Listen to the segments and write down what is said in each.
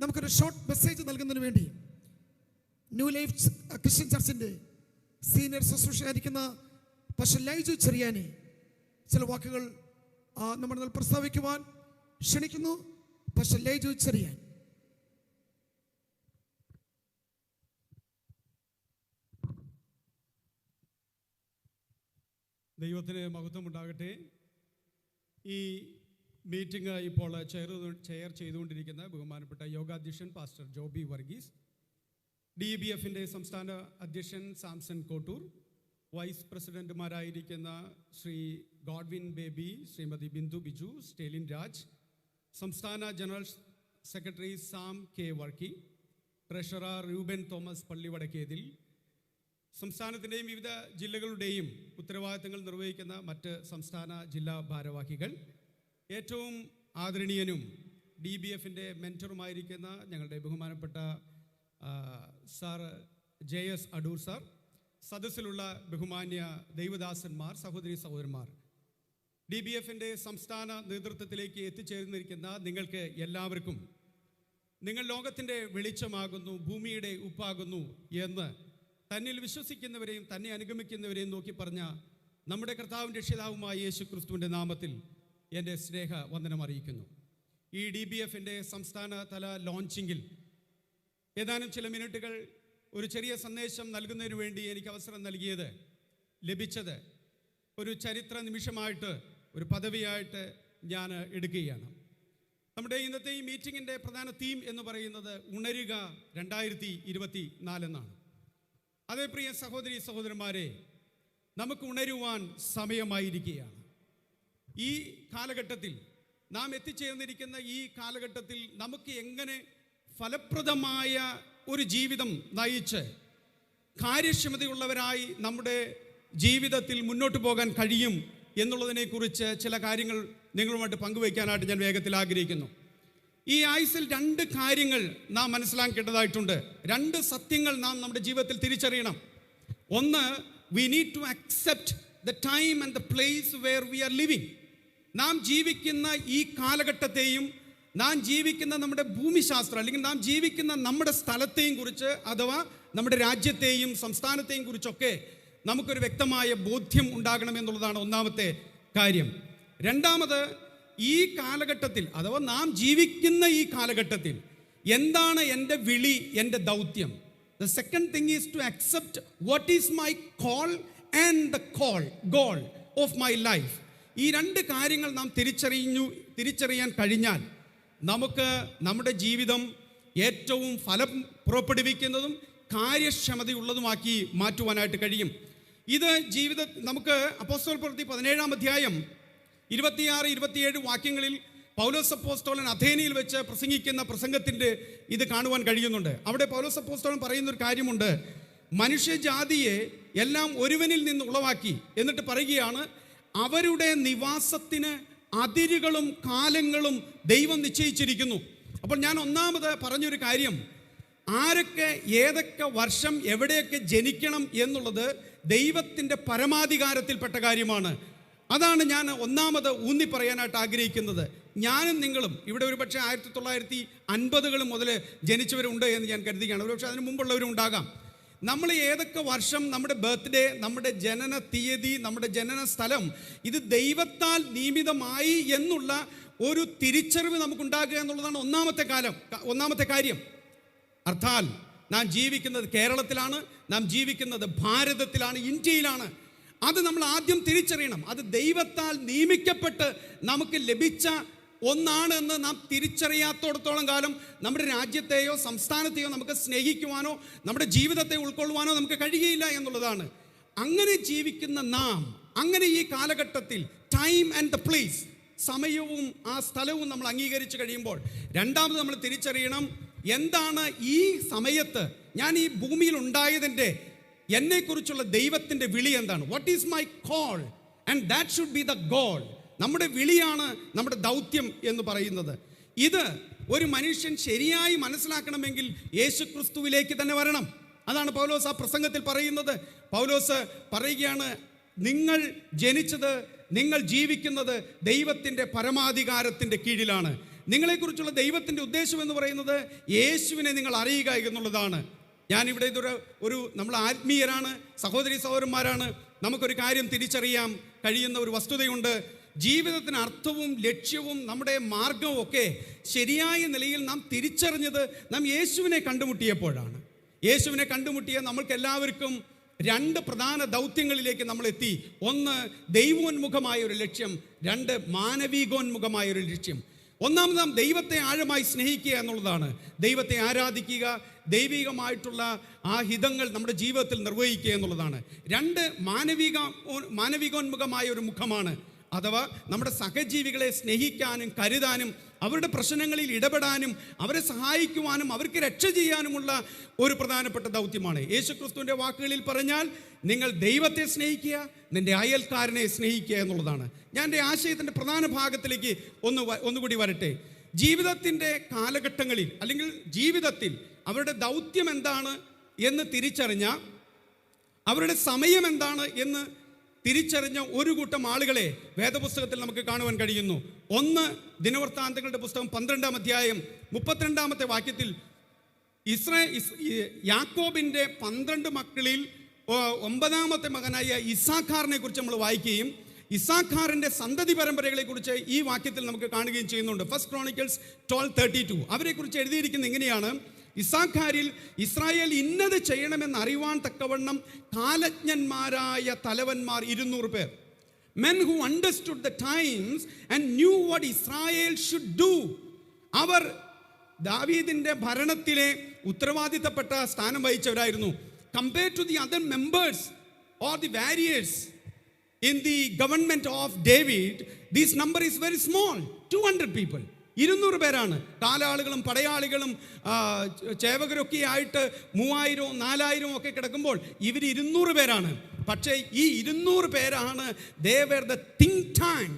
നമുക്കൊരു short message നൽകുന്നതിന് വേണ്ടി ന്യൂ ലൈഫ് ക്രിസ്ത്യൻ ചർച്ചിന്റെ സീനിയർ ശുശ്രൂഷയായിരിക്കുന്ന പക്ഷെ ലൈജു ചെറിയാനെ ചില വാക്കുകൾ നമ്മൾ പ്രസ്താവിക്കുവാൻ ക്ഷണിക്കുന്നു പക്ഷെ ലൈജു ചെറിയാൻ ദൈവത്തിന് മഹത്വം ഉണ്ടാകട്ടെ ഈ മീറ്റിംഗ് ഇപ്പോൾ ചെയർ ചെയർ ചെയ്തുകൊണ്ടിരിക്കുന്ന ബഹുമാനപ്പെട്ട യോഗാധ്യക്ഷൻ pastor Joby Varghese D B എഫിന്റെ സംസ്ഥാന അധ്യക്ഷൻ Samson Kottoor vice പ്രസിഡന്റുമാരായിരിക്കുന്ന Shri Godwin Baby Shrimati Bindu Biju Stalin Raj സംസ്ഥാന general secretary Sam K Varkey treasurer Reuben Thomas Pallivadakkethil സംസ്ഥാനത്തിന്റെയും വിവിധ ജില്ലകളുടെയും ഉത്തരവാദിത്തങ്ങൾ നിർവഹിക്കുന്ന മറ്റ് സംസ്ഥാന ജില്ലാ ഭാരവാഹികൾ ഏറ്റവും ആദരണീയനും ഡി ബി എഫിന്റെ മെന്ററുമായിരിക്കുന്ന ഞങ്ങളുടെ ബഹുമാനപ്പെട്ട sir J S Adoor sir സദസ്സിലുള്ള ബഹുമാന്യ ദൈവദാസന്മാർ സഹോദരി സഹോദരന്മാർ ഡി ബി എഫിന്റെ സംസ്ഥാന നേതൃത്വത്തിലേക്ക് എത്തിച്ചേർന്നിരിക്കുന്ന നിങ്ങൾക്ക് എല്ലാവർക്കും നിങ്ങൾ ലോകത്തിന്റെ വെളിച്ചമാകുന്നു ഭൂമിയുടെ ഉപ്പാകുന്നു എന്ന് തന്നിൽ വിശ്വസിക്കുന്നവരെയും തന്നെ അനുഗമിക്കുന്നവരെയും നോക്കി പറഞ്ഞ നമ്മുടെ കർത്താവും രക്ഷിതാവുമായ യേശു ക്രിസ്തുവിന്റെ നാമത്തിൽ എന്റെ സ്നേഹ വന്ദനം അറിയിക്കുന്നു. ഈ ഡി ബി എഫിന്റെ സംസ്ഥാന തല ലോഞ്ചിങ്ങിൽ ഏതാനും ചില മിനിറ്റുകൾ ഒരു ചെറിയ സന്ദേശം നൽകുന്നതിന് വേണ്ടി എനിക്ക് അവസരം നൽകിയത് ലഭിച്ചത് ഒരു ചരിത്ര നിമിഷമായിട്ട് ഒരു പദവിയായിട്ട് ഞാൻ എടുക്കുകയാണ്. നമ്മുടെ ഇന്നത്തെ ഈ മീറ്റിങ്ങിന്റെ പ്രധാന തീം എന്ന് പറയുന്നത് ഉണരുക രണ്ടായിരത്തി ഇരുപത്തി നാലെന്നാണ് അതേ പ്രിയ സഹോദരി സഹോദരന്മാരെ നമുക്ക് ഉണരുവാൻ സമയമായിരിക്കുകയാണ്. ഈ കാലഘട്ടത്തിൽ നാം എത്തിച്ചേർന്നിരിക്കുന്ന ഈ കാലഘട്ടത്തിൽ നമുക്ക് എങ്ങനെ ഫലപ്രദമായ ഒരു ജീവിതം നയിച്ച് കാര്യക്ഷമതയുള്ളവരായി നമ്മുടെ ജീവിതത്തിൽ മുന്നോട്ട് പോകാൻ കഴിയും എന്നുള്ളതിനെക്കുറിച്ച് ചില കാര്യങ്ങൾ നിങ്ങളുമായിട്ട് പങ്കുവയ്ക്കാനായിട്ട് ഞാൻ വേഗത്തിൽ ആഗ്രഹിക്കുന്നു. ഈ ആയുസിൽ രണ്ട് കാര്യങ്ങൾ നാം മനസ്സിലാക്കേണ്ടതായിട്ടുണ്ട്. രണ്ട് സത്യങ്ങൾ നാം നമ്മുടെ ജീവിതത്തിൽ തിരിച്ചറിയണം. ഒന്ന് we need to accept the time and the place where we are living നാം ജീവിക്കുന്ന ഈ കാലഘട്ടത്തെയും നാം ജീവിക്കുന്ന നമ്മുടെ ഭൂമിശാസ്ത്രം അല്ലെങ്കിൽ നാം ജീവിക്കുന്ന നമ്മുടെ സ്ഥലത്തെയും കുറിച്ച് അഥവാ നമ്മുടെ രാജ്യത്തെയും സംസ്ഥാനത്തെയും കുറിച്ചൊക്കെ നമുക്കൊരു വ്യക്തമായ ബോധ്യം ഉണ്ടാകണമെന്നുള്ളതാണ് ഒന്നാമത്തെ കാര്യം. രണ്ടാമത് ഈ കാലഘട്ടത്തിൽ അഥവാ നാം ജീവിക്കുന്ന ഈ കാലഘട്ടത്തിൽ എന്താണ് എന്റെ വിളി എന്റെ ദൗത്യം? The second thing is to accept what is my call and the call goal of my life ഈ രണ്ട് കാര്യങ്ങൾ നാം തിരിച്ചറിഞ്ഞു തിരിച്ചറിയാൻ കഴിഞ്ഞാൽ നമുക്ക് നമ്മുടെ ജീവിതം ഏറ്റവും ഫലം പുറപ്പെടുവിക്കുന്നതും കാര്യക്ഷമതയുള്ളതുമാക്കി മാറ്റുവാനായിട്ട് കഴിയും. ഇത് ജീവിത നമുക്ക് അപ്പോസ്റ്റോൾ പ്രവൃത്തി പതിനേഴാം അധ്യായം ഇരുപത്തിയാറ് ഇരുപത്തിയേഴ് വാക്യങ്ങളിൽ പൗലോസ് അപ്പോസ്റ്റോളൻ അഥേനയിൽ വെച്ച് പ്രസംഗിക്കുന്ന പ്രസംഗത്തിന്റെ ഇത് കാണുവാൻ കഴിയുന്നുണ്ട്. അവിടെ പൗലോസ് അപ്പോസ്തോലൻ പറയുന്നൊരു കാര്യമുണ്ട്. മനുഷ്യജാതിയെ എല്ലാം ഒരുവനിൽ നിന്ന് ഉളവാക്കി. എന്നിട്ട് പറയുകയാണ് അവരുടെ നിവാസത്തിന് അതിരുകളും കാലങ്ങളും ദൈവം നിശ്ചയിച്ചിരിക്കുന്നു. അപ്പോൾ ഞാൻ ഒന്നാമത് പറഞ്ഞൊരു കാര്യം. ആരൊക്കെ ഏതൊക്കെ വർഷം എവിടെയൊക്കെ ജനിക്കണം എന്നുള്ളത് ദൈവത്തിന്റെ പരമാധികാരത്തിൽപ്പെട്ട കാര്യമാണ്. അതാണ് ഞാൻ ഒന്നാമത് ഊന്നി പറയാനായിട്ട് ആഗ്രഹിക്കുന്നത്. ഞാനും നിങ്ങളും ഇവിടെ ഒരുപക്ഷെ ആയിരത്തി തൊള്ളായിരത്തി അൻപതുകൾ മുതൽ ജനിച്ചവരുണ്ട് എന്ന് ഞാൻ കരുതുകയാണ്. ഒരുപക്ഷെ അതിന് മുമ്പുള്ളവരും ഉണ്ടാകാം. നമ്മൾ ഏതൊക്കെ വർഷം നമ്മുടെ ബർത്ത്ഡേ നമ്മുടെ ജനന തീയതി നമ്മുടെ ജനന സ്ഥലം ഇത് ദൈവത്താൽ നിയമിതമായി എന്നുള്ള ഒരു തിരിച്ചറിവ് നമുക്കുണ്ടാകുക എന്നുള്ളതാണ് ഒന്നാമത്തെ കാലം ഒന്നാമത്തെ കാര്യം. അർത്ഥാൽ നാം ജീവിക്കുന്നത് കേരളത്തിലാണ് നാം ജീവിക്കുന്നത് ഭാരതത്തിലാണ് ഇന്ത്യയിലാണ്. അത് നമ്മൾ ആദ്യം തിരിച്ചറിയണം. അത് ദൈവത്താൽ നിയമിക്കപ്പെട്ട് നമുക്ക് ലഭിച്ച ഒന്നാണ് എന്ന് നാം തിരിച്ചറിയാത്തോടത്തോളം കാലം നമ്മുടെ രാജ്യത്തെയോ സംസ്ഥാനത്തെയോ നമുക്ക് സ്നേഹിക്കുവാനോ നമ്മുടെ ജീവിതത്തെ ഉൾക്കൊള്ളുവാനോ നമുക്ക് കഴിയുകയില്ല എന്നുള്ളതാണ്. അങ്ങനെ ജീവിക്കുന്ന നാം അങ്ങനെ ഈ കാലഘട്ടത്തിൽ ടൈം ആൻഡ് ദ പ്ലേസ് സമയവും ആ സ്ഥലവും നമ്മൾ അംഗീകരിച്ച് കഴിയുമ്പോൾ രണ്ടാമത് നമ്മൾ തിരിച്ചറിയണം എന്താണ് ഈ സമയത്ത് ഞാൻ ഈ ഭൂമിയിൽ ഉണ്ടായതിന്റെ എന്നെക്കുറിച്ചുള്ള ദൈവത്തിന്റെ വിളി എന്താണ്? What is my call and that should be the goal നമ്മുടെ വിളിയാണ് നമ്മുടെ ദൗത്യം എന്ന് പറയുന്നത്. ഇത് ഒരു മനുഷ്യൻ ശരിയായി മനസ്സിലാക്കണമെങ്കിൽ യേശു ക്രിസ്തുവിലേക്ക് തന്നെ വരണം. അതാണ് പൗലോസ് ആ പ്രസംഗത്തിൽ പറയുന്നത്. പൗലോസ് പറയുകയാണ് നിങ്ങൾ ജനിച്ചത് നിങ്ങൾ ജീവിക്കുന്നത് ദൈവത്തിന്റെ പരമാധികാരത്തിന്റെ കീഴിലാണ്. നിങ്ങളെക്കുറിച്ചുള്ള ദൈവത്തിന്റെ ഉദ്ദേശം എന്ന് പറയുന്നത് യേശുവിനെ നിങ്ങൾ അറിയുക എന്നുള്ളതാണ്. ഞാനിവിടെ ഇതൊരു ഒരു നമ്മൾ ആത്മീയരാണ് സഹോദരി സഹോദരന്മാരാണ്. നമുക്കൊരു കാര്യം തിരിച്ചറിയാം കഴിയുന്ന ഒരു വസ്തുതയുണ്ട്. ജീവിതത്തിന് അർത്ഥവും ലക്ഷ്യവും നമ്മുടെ മാർഗവും ഒക്കെ ശരിയായ നിലയിൽ നാം തിരിച്ചറിഞ്ഞത് നാം യേശുവിനെ കണ്ടുമുട്ടിയപ്പോഴാണ്. യേശുവിനെ കണ്ടുമുട്ടിയ നമ്മൾക്ക് എല്ലാവർക്കും രണ്ട് പ്രധാന ദൗത്യങ്ങളിലേക്ക് നമ്മൾ എത്തി ഒന്ന് ദൈവോന്മുഖമായ ഒരു ലക്ഷ്യം രണ്ട് മാനവികോന്മുഖമായ ഒരു ലക്ഷ്യം. ഒന്നാമത് നാം ദൈവത്തെ ആഴമായി സ്നേഹിക്കുക എന്നുള്ളതാണ്. ദൈവത്തെ ആരാധിക്കുക ദൈവികമായിട്ടുള്ള ആ ഹിതങ്ങൾ നമ്മുടെ ജീവിതത്തിൽ നിർവഹിക്കുക എന്നുള്ളതാണ്. രണ്ട് മാനവിക മാനവികോന്മുഖമായ ഒരു മുഖമാണ്. അഥവാ നമ്മുടെ സഹജീവികളെ സ്നേഹിക്കാനും കരുതാനും അവരുടെ പ്രശ്നങ്ങളിൽ ഇടപെടാനും അവരെ സഹായിക്കുവാനും അവർക്ക് രക്ഷ ചെയ്യാനുമുള്ള ഒരു പ്രധാനപ്പെട്ട ദൗത്യമാണ്. യേശുക്രിസ്തുവിന്റെ വാക്കുകളിൽ പറഞ്ഞാൽ നിങ്ങൾ ദൈവത്തെ സ്നേഹിക്കുക നിന്റെ അയൽക്കാരനെ സ്നേഹിക്കുക എന്നുള്ളതാണ്. ഞാൻ എന്റെ ആശയത്തിന്റെ പ്രധാന ഭാഗത്തിലേക്ക് ഒന്ന് ഒന്നുകൂടി വരട്ടെ. ജീവിതത്തിന്റെ കാലഘട്ടങ്ങളിൽ അല്ലെങ്കിൽ ജീവിതത്തിൽ അവരുടെ ദൗത്യം എന്താണ് എന്ന് തിരിച്ചറിഞ്ഞ അവരുടെ സമയം എന്താണ് എന്ന് തിരിച്ചറിഞ്ഞ ഒരു കൂട്ടം ആളുകളെ വേദപുസ്തകത്തിൽ നമുക്ക് കാണുവാൻ കഴിയുന്നു. ഒന്ന് ദിനവൃത്താന്തങ്ങളുടെ പുസ്തകം പന്ത്രണ്ടാം അധ്യായം മുപ്പത്തിരണ്ടാമത്തെ വാക്യത്തിൽ ഇസ്രേ യാക്കോബിന്റെ പന്ത്രണ്ട് മക്കളിൽ ഒമ്പതാമത്തെ മകനായ ഇസാഖാറിനെ കുറിച്ച് നമ്മൾ വായിക്കുകയും ഇസാഖാറിന്റെ സന്തതി പരമ്പരകളെ കുറിച്ച് ഈ വാക്യത്തിൽ നമുക്ക് കാണുകയും ചെയ്യുന്നുണ്ട്. First Chronicles twelve thirty two അവരെ കുറിച്ച് എഴുതിയിരിക്കുന്നത് എങ്ങനെയാണ് ഇസാഖാരിൽ ഇസ്രായേൽ ഇന്നത് ചെയ്യണമെന്ന് അറിയുവാൻ തക്കവണ്ണം കാലജ്ഞന്മാരായ തലവന്മാർ ഇരുന്നൂറ് പേർ. Men who understood the times and knew what Israel should do അവർ ദാവീദിന്റെ ഭരണത്തിലെ ഉത്തരവാദിത്തപ്പെട്ട സ്ഥാനം വഹിച്ചവരായിരുന്നു. Compare to the other members or the warriors in the government of David these number is very small two hundred people ഇരുന്നൂറ് പേരാണ്. കാലാളുകളും പടയാളികളും ചേവകരൊക്കെ ആയിട്ട് മൂവായിരവും നാലായിരവും ഒക്കെ കിടക്കുമ്പോൾ ഇവർ ഇരുന്നൂറ് പേരാണ്. പക്ഷേ ഈ ഇരുന്നൂറ് പേരാണ് they were the think tank.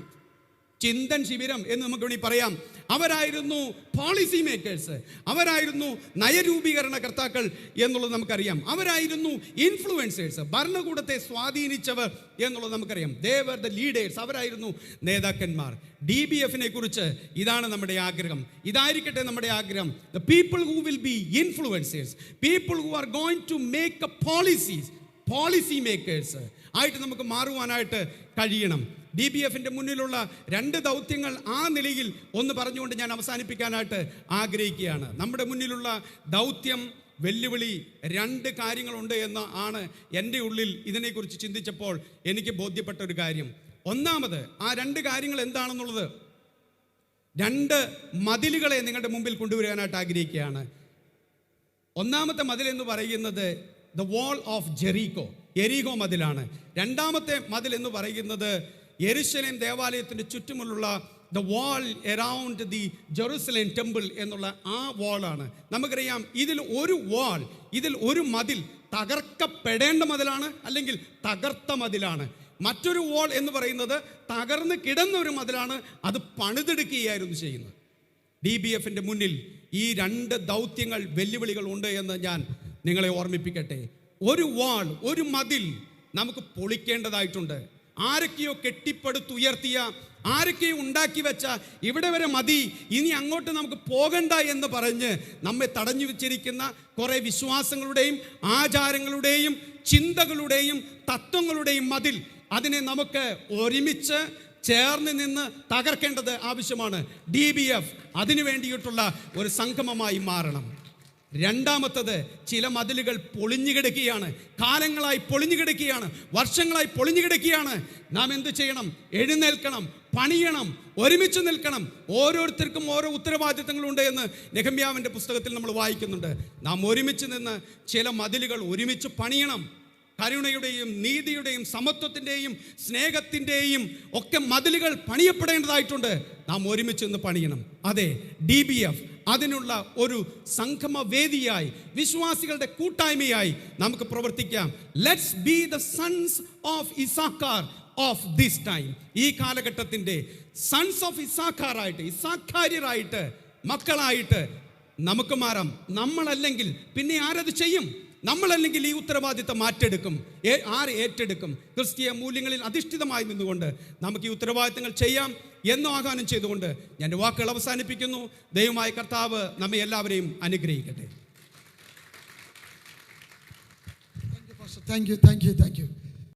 Chintan ശിബിരം എന്ന് നമുക്ക് വേണമെങ്കിൽ പറയാം. അവരായിരുന്നു പോളിസി മേക്കേഴ്സ് അവരായിരുന്നു നയരൂപീകരണ കർത്താക്കൾ എന്നുള്ളത് നമുക്കറിയാം. അവരായിരുന്നു ഇൻഫ്ലുവൻസേഴ്സ് ഭരണകൂടത്തെ സ്വാധീനിച്ചവർ എന്നുള്ളത് നമുക്കറിയാം. ദേവർ ദ ലീഡേഴ്സ് അവരായിരുന്നു നേതാക്കന്മാർ. ഡി ബി എഫിനെ കുറിച്ച് ഇതാണ് നമ്മുടെ ആഗ്രഹം. ഇതായിരിക്കട്ടെ നമ്മുടെ ആഗ്രഹം. The people who will be influencers people who are going to make a policies policy makers ആയിട്ട് നമുക്ക് മാറുവാനായിട്ട് കഴിയണം. ഡി ബി എഫിന്റെ മുന്നിലുള്ള രണ്ട് ദൗത്യങ്ങൾ ആ നിലയിൽ ഒന്ന് പറഞ്ഞുകൊണ്ട് ഞാൻ അവസാനിപ്പിക്കാനായിട്ട് ആഗ്രഹിക്കുകയാണ്. നമ്മുടെ മുന്നിലുള്ള ദൗത്യം വെല്ലുവിളി രണ്ട് കാര്യങ്ങളുണ്ട് എന്ന് ആണ് എന്റെ ഉള്ളിൽ ഇതിനെക്കുറിച്ച് ചിന്തിച്ചപ്പോൾ എനിക്ക് ബോധ്യപ്പെട്ട ഒരു കാര്യം. ഒന്നാമത് ആ രണ്ട് കാര്യങ്ങൾ എന്താണെന്നുള്ളത് രണ്ട് മതിലുകളെ നിങ്ങളുടെ മുമ്പിൽ കൊണ്ടുവരാനായിട്ട് ആഗ്രഹിക്കുകയാണ്. ഒന്നാമത്തെ മതിൽ എന്ന് പറയുന്നത് ദ വാൾ ഓഫ് ജെറീകോ എരീകോ മതിലാണ്. രണ്ടാമത്തെ മതിൽ എന്ന് പറയുന്നത് യെരുശലേം ദേവാലയത്തിന്റെ ചുറ്റുമുള്ള the wall around the Jerusalem temple എന്നുള്ള ആ വാളാണ് നമുക്കറിയാം ഇതിൽ ഒരു വാൾ ഇതിൽ ഒരു മതിൽ തകർക്കപ്പെടേണ്ട മതിലാണ് അല്ലെങ്കിൽ തകർത്ത മതിലാണ്. മറ്റൊരു വാൾ എന്ന് പറയുന്നത് തകർന്ന് കിടന്ന ഒരു മതിലാണ് അത് പണിതെടുക്കുകയായിരുന്നു ചെയ്യുന്നത്. ഡി ബി എഫിന്റെ മുന്നിൽ ഈ രണ്ട് ദൗത്യങ്ങൾ വെല്ലുവിളികൾ ഉണ്ട് എന്ന് ഞാൻ നിങ്ങളെ ഓർമ്മിപ്പിക്കട്ടെ. ഒരു വാൾ ഒരു മതിൽ നമുക്ക് പൊളിക്കേണ്ടതായിട്ടുണ്ട്. ആരൊക്കെയോ കെട്ടിപ്പടുത്തുയർത്തിയ ആരൊക്കെയോ ഉണ്ടാക്കി വെച്ച ഇവിടെ വരെ മതി ഇനി അങ്ങോട്ട് നമുക്ക് പോകണ്ട എന്ന് പറഞ്ഞ് നമ്മെ തടഞ്ഞു വെച്ചിരിക്കുന്ന കുറേ വിശ്വാസങ്ങളുടെയും ആചാരങ്ങളുടെയും ചിന്തകളുടെയും തത്വങ്ങളുടെയും മതിൽ അതിനെ നമുക്ക് ഒരുമിച്ച് ചേർന്ന് നിന്ന് തകർക്കേണ്ടത് ആവശ്യമാണ്. ഡി ബി എഫ് അതിനു വേണ്ടിയിട്ടുള്ള ഒരു സംഗമമായി മാറണം. രണ്ടാമത്തത് ചില മതിലുകൾ പൊളിഞ്ഞു കിടക്കുകയാണ്. കാലങ്ങളായി പൊളിഞ്ഞു കിടക്കുകയാണ്. വർഷങ്ങളായി പൊളിഞ്ഞു കിടക്കുകയാണ്. നാം എന്ത് ചെയ്യണം? എഴുന്നേൽക്കണം. പണിയണം. ഒരുമിച്ച് നിൽക്കണം. ഓരോരുത്തർക്കും ഓരോ ഉത്തരവാദിത്തങ്ങളുണ്ട് എന്ന് നെഹമ്യാവിന്റെ പുസ്തകത്തിൽ നമ്മൾ വായിക്കുന്നുണ്ട്. നാം ഒരുമിച്ച് നിന്ന് ചില മതിലുകൾ ഒരുമിച്ച് പണിയണം. കരുണയുടെയും നീതിയുടെയും സമത്വത്തിന്റെയും സ്നേഹത്തിന്റെയും ഒക്കെ മതിലുകൾ പണിയപ്പെടേണ്ടതായിട്ടുണ്ട്. നാം ഒരുമിച്ച് നിന്ന് പണിയണം. അതെ ഡി ബി എഫ് അതിനുള്ള ഒരു സംഗമവേദിയായി വിശ്വാസികളുടെ കൂട്ടായ്മയായി നമുക്ക് പ്രവർത്തിക്കാം. Let's be the sons of Issachar of this time ഈ കാലഘട്ടത്തിന്റെ സൺസ് ഓഫ് ഇസാക്കാറായിട്ട് ഇസാക്കാര്യരായിട്ട് മക്കളായിട്ട് നമുക്ക് മാറാം. നമ്മളല്ലെങ്കിൽ പിന്നെ ആരത് ചെയ്യും? നമ്മളല്ലെങ്കിൽ ഈ ഉത്തരവാദിത്തം മാറ്റെടുക്കും ആര് ഏറ്റെടുക്കും? ക്രിസ്തീയ മൂല്യങ്ങളിൽ അധിഷ്ഠിതമായി നിന്നുകൊണ്ട് നമുക്ക് ഈ ഉത്തരവാദിത്തങ്ങൾ ചെയ്യാം എന്ന് ആഹ്വാനം ചെയ്തുകൊണ്ട് ഞാൻ വാക്കുകൾ അവസാനിപ്പിക്കുന്നു. ദൈവമായ കർത്താവ് നമ്മെ എല്ലാവരെയും അനുഗ്രഹിക്കട്ടെ. Thank you thank you thank you